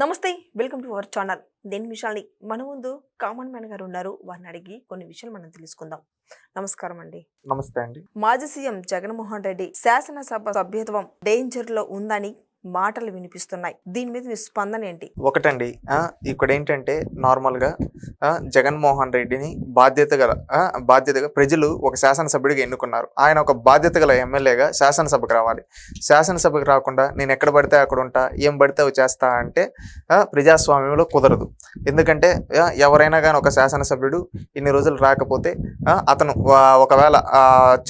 నమస్తే welcome to our channel. నేను విశాల్ని మన ముందు కామన్ మ్యాన్ గారు ఉన్నారు. వారిని అడిగి కొన్ని విషయాలు మనం తెలుసుకుందాం. నమస్కారం అండి. నమస్తే అండి. మాజీ సీఎం జగన్మోహన్ రెడ్డి శాసనసభ సభ్యత్వం డేంజర్లో ఉందని మాటలు వినిపిస్తున్నాయి. దీని మీద మీ స్పందన ఏంటి? ఒకటండి. ఇక్కడ ఏంటంటే నార్మల్గా ఆ, జగన్మోహన్ రెడ్డిని బాధ్యత గల బాధ్యతగా ప్రజలు ఒక శాసనసభ్యుడిగా ఎన్నుకున్నారు. ఆయన ఒక బాధ్యత గల ఎమ్మెల్యేగా శాసనసభకు రావాలి. శాసనసభకు రాకుండా నేను ఎక్కడ పడితే అక్కడ ఉంటా ఏం పడితే అవి చేస్తా అంటే ప్రజాస్వామ్యంలో కుదరదు. ఎందుకంటే ఎవరైనా కానీ ఒక శాసనసభ్యుడు ఇన్ని రోజులు రాకపోతే అతను ఒకవేళ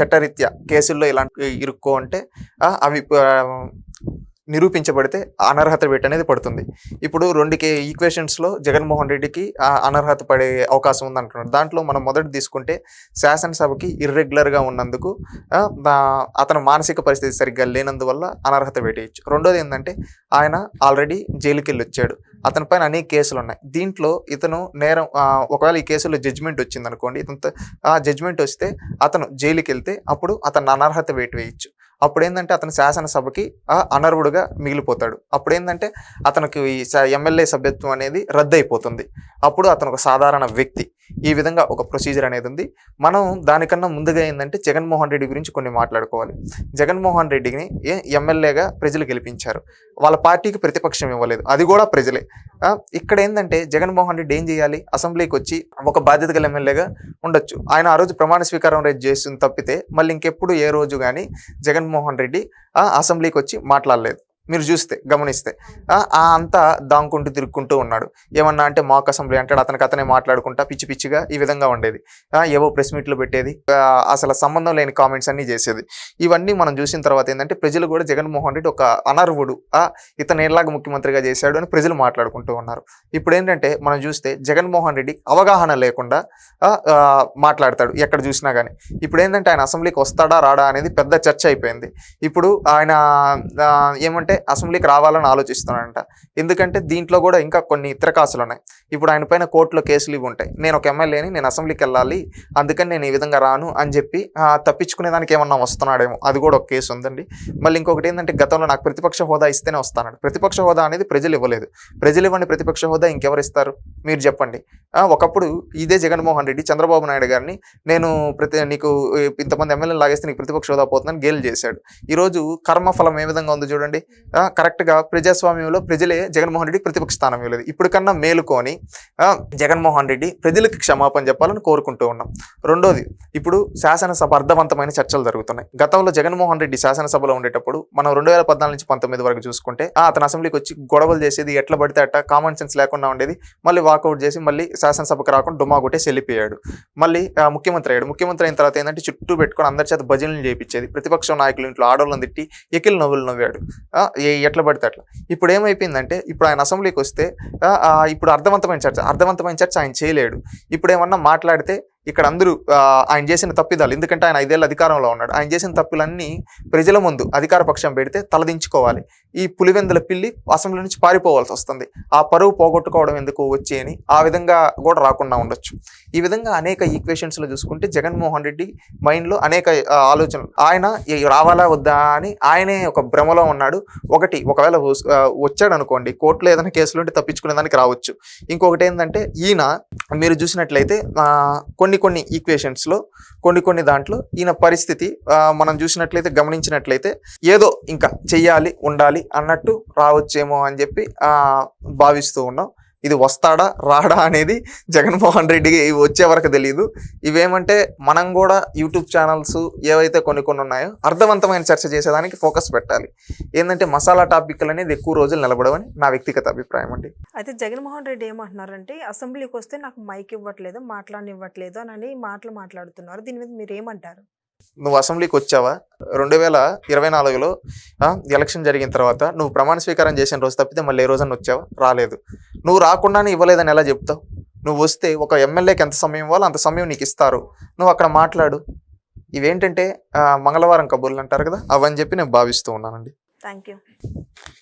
చట్టరీత్యా కేసుల్లో ఇలాంటి ఇరుక్కో అంటే అవి నిరూపించబడితే అనర్హత వేటు అనేది పడుతుంది. ఇప్పుడు రెండు కే ఈక్వేషన్స్లో జగన్మోహన్ రెడ్డికి అనర్హత పడే అవకాశం ఉంది అంటున్నారు దాంట్లో మనం మొదటి తీసుకుంటే శాసనసభకి ఇర్రెగ్యులర్గా ఉన్నందుకు అతను మానసిక పరిస్థితి సరిగ్గా లేనందువల్ల అనర్హత వేటేయచ్చు. రెండోది ఏంటంటే ఆయన ఆల్రెడీ జైలుకి వెళ్ళి వచ్చాడు అతని పైన అనేక కేసులు ఉన్నాయి. దీంట్లో ఇతను నేరం ఒకవేళ ఈ కేసులో జడ్జిమెంట్ వచ్చింది అనుకోండి ఇతను ఆ జడ్జిమెంట్ వస్తే అతను జైలుకి వెళ్తే అప్పుడు అతను అనర్హత వేటు వేయచ్చు. అప్పుడు ఏంటంటే అతను శాసనసభకి అనర్హుడుగా మిగిలిపోతాడు. అప్పుడు ఏంటంటే అతనికి ఈ స- ఎమ్మెల్యే సభ్యత్వం అనేది రద్దు అయిపోతుంది అప్పుడు అతను ఒక సాధారణ వ్యక్తి. ఈ విధంగా ఒక ప్రొసీజర్ అనేది ఉంది మనం దానికన్నా ముందుగా ఏంటంటే జగన్మోహన్ రెడ్డి గురించి కొన్ని మాట్లాడుకోవాలి. జగన్మోహన్ రెడ్డిని ఏ- ఎమ్మెల్యేగా ప్రజలు గెలిపించారు. వాళ్ళ పార్టీకి ప్రతిపక్షం ఇవ్వలేదు. అది కూడా ప్రజలే. ఇక్కడ ఏంటంటే జగన్మోహన్ రెడ్డి ఏం చేయాలి? అసెంబ్లీకి వచ్చి ఒక బాధ్యత గల ఎమ్మెల్యేగా ఉండొచ్చు. ఆయన ఆ రోజు ప్రమాణ స్వీకారం రేపు చేస్తుంది తప్పితే మళ్ళీ ఇంకెప్పుడు ఏ రోజు కానీ జగన్ జగన్మోహన్ రెడ్డి ఆ అసెంబ్లీకి వచ్చి మాట్లాడలేదు. మీరు చూస్తే గమనిస్తే. ఆ అంతా దాంకుంటూ తిరుక్కుంటూ ఉన్నాడు. ఏమన్నా అంటే మాక్ అసెంబ్లీ అంటాడు అతనికి అతనే మాట్లాడుకుంటా పిచ్చి పిచ్చిగా ఈ విధంగా ఉండేది. ఏవో ప్రెస్ మీట్లు పెట్టేది. అసలు సంబంధం లేని కామెంట్స్ అన్ని చేసేది. ఇవన్నీ మనం చూసిన తర్వాత ఏంటంటే ప్రజలు కూడా జగన్మోహన్ రెడ్డి ఒక అనర్హుడు. ఆ, ఇతను ఎలాగ ముఖ్యమంత్రిగా చేశాడు అని ప్రజలు మాట్లాడుకుంటూ ఉన్నారు. ఇప్పుడు ఏంటంటే మనం చూస్తే జగన్మోహన్ రెడ్డి అవగాహన లేకుండా మాట్లాడతాడు ఎక్కడ చూసినా కానీ ఇప్పుడు ఏంటంటే ఆయన అసెంబ్లీకి వస్తాడా రాడా అనేది పెద్ద చర్చ అయిపోయింది. ఇప్పుడు ఆయన ఏమంటే అసెంబ్లీకి రావాలని ఆలోచిస్తున్నాడంట. ఎందుకంటే దీంట్లో కూడా ఇంకా కొన్ని ఇతర కాసులు ఉన్నాయి ఇప్పుడు ఆయన పైన కోర్టులో కేసులు ఇవి ఉంటాయి. నేను ఒక ఎమ్మెల్యేని నేను అసెంబ్లీకి వెళ్ళాలి అందుకని నేను ఈ విధంగా రాను అని చెప్పి తప్పించుకునేదానికి తప్పించుకునే దానికి ఏమన్నా వస్తున్నాడేమో. అది కూడా ఒక కేసు ఉందండి. మళ్ళీ ఇంకొకటి ఏంటంటే గతంలో నాకు ప్రతిపక్ష హోదా ఇస్తేనే వస్తానండి. ప్రతిపక్ష హోదా అనేది ప్రజలు ఇవ్వలేదు. ప్రజలు ఇవ్వండి ప్రతిపక్ష హోదా ఇంకెవరు ఇస్తారు? మీరు చెప్పండి. ఒకప్పుడు ఇదే జగన్మోహన్ రెడ్డి చంద్రబాబు నాయుడు గారిని నేను ప్రతి నీకు ఇంతమంది ఎమ్మెల్యేలు లాగేస్తే నీకు ప్రతిపక్ష హోదా పోతుందని గేలు చేశాడు. ఈరోజు కర్మఫలం ఏ విధంగా ఉందో చూడండి. కరెక్ట్గా ప్రజాస్వామ్యంలో ప్రజలే జగన్మోహన్ రెడ్డి ప్రతిపక్ష స్థానం ఇవ్వలేదు. ఇప్పుడు కన్నా మేలుకొని జగన్మోహన్ రెడ్డి ప్రజలకు క్షమాపణ చెప్పాలని కోరుకుంటూ ఉన్నాం. రెండోది ఇప్పుడు శాసనసభ అర్థవంతమైన చర్చలు జరుగుతున్నాయి. గతంలో జగన్మోహన్ రెడ్డి శాసనసభలో ఉండేటప్పుడు మనం రెండు వేల పద్నాలుగు నుంచి పంతొమ్మిది వరకు చూసుకుంటే అతను అసెంబ్లీకి వచ్చి గొడవలు చేసేది ఎట్లా పడితే అట్ట కామన్ సెన్స్ లేకుండా ఉండేది. మళ్ళీ వాకౌట్ చేసి మళ్ళీ శాసనసభకు రాకుండా డుమా కొట్టేసి వెళ్ళిపోయాడు. మళ్ళీ ముఖ్యమంత్రి అయ్యాడు. ముఖ్యమంత్రి అయిన తర్వాత ఏంటంటే చుట్టూ పెట్టుకొని అందరి చేత భజనలు చేయించేది ప్రతిపక్ష నాయకులు ఇంట్లో ఆడవాళ్ళని తిట్టి ఎకిల్ నవ్వులు నవ్వాడు. ఎట్లా పడితే అట్లా. ఇప్పుడు ఏమైపోయిందంటే ఇప్పుడు ఆయన అసెంబ్లీకి వస్తే ఇప్పుడు అర్థవంతమైన చర్చ అర్థవంతమైన చర్చ ఆయన చేయలేడు. ఇప్పుడు ఏమన్నా మాట్లాడితే ఇక్కడ అందరూ ఆయన చేసిన తప్పిదాలు ఎందుకంటే ఆయన ఐదేళ్ళ అధికారంలో ఉన్నాడు ఆయన చేసిన తప్పులన్నీ ప్రజల ముందు అధికార పక్షం పెడితే తలదించుకోవాలి. ఈ పులివెందుల పిల్లి అసెంబ్లీ నుంచి పారిపోవాల్సి వస్తుంది. ఆ పరువు పోగొట్టుకోవడం ఎందుకు వచ్చి అని ఆ విధంగా కూడా రాకుండా ఉండొచ్చు. ఈ విధంగా అనేక ఈక్వేషన్స్లో చూసుకుంటే జగన్మోహన్ రెడ్డి మైండ్లో అనేక ఆలోచనలు. ఆయన రావాలా వద్దా అని ఆయనే ఒక భ్రమలో ఉన్నాడు. ఒకటి ఒకవేళ వచ్చాడు అనుకోండి కోర్టులో ఏదైనా కేసులు ఉంటే తప్పించుకునే దానికి రావచ్చు. ఇంకొకటి ఏంటంటే ఈయన మీరు చూసినట్లయితే కొన్ని కొన్ని కొన్ని ఈక్వేషన్స్లో కొన్ని కొన్ని దాంట్లో ఈయన పరిస్థితి మనం చూసినట్లయితే గమనించినట్లయితే ఏదో ఇంకా చెయ్యాలి ఉండాలి అన్నట్టు రావచ్చేమో అని చెప్పి భావిస్తూ ఉన్నాం. ఇది వస్తాడా రాడా అనేది జగన్మోహన్ రెడ్డికి వచ్చే వరకు తెలియదు ఇవేమంటే మనం కూడా యూట్యూబ్ ఛానల్స్ ఏవైతే కొన్ని కొన్ని ఉన్నాయో అర్థవంతమైన చర్చ చేసేదానికి ఫోకస్ పెట్టాలి. ఏంటంటే మసాలా టాపిక్లు అనేది ఎక్కువ రోజులు నిలబడవని నా వ్యక్తిగత అభిప్రాయం అండి. అయితే జగన్మోహన్ రెడ్డి ఏమంటున్నారంటే అసెంబ్లీకి వస్తే నాకు మైక్ ఇవ్వట్లేదు మాట్లాడనివ్వట్లేదు అని మాటలు మాట్లాడుతున్నారు. దీని మీద మీరు ఏమంటారు? నువ్వు అసెంబ్లీకి వచ్చావా? రెండు వేల ఇరవై నాలుగులో ఎలక్షన్ జరిగిన తర్వాత నువ్వు ప్రమాణ స్వీకారం చేసిన రోజు తప్పితే మళ్ళీ ఏ రోజున వచ్చావా? రాలేదు. నువ్వు రాకుండానే ఇవ్వలేదని ఎలా చెప్తావు? నువ్వు వస్తే ఒక ఎమ్మెల్యేకి ఎంత సమయం ఇవ్వాలో అంత సమయం నీకు ఇస్తారు. నువ్వు అక్కడ మాట్లాడు. ఇవేంటంటే మంగళవారం కబుర్లు అంటారు కదా? అవని చెప్పి నేను భావిస్తూ ఉన్నానండి. Thank you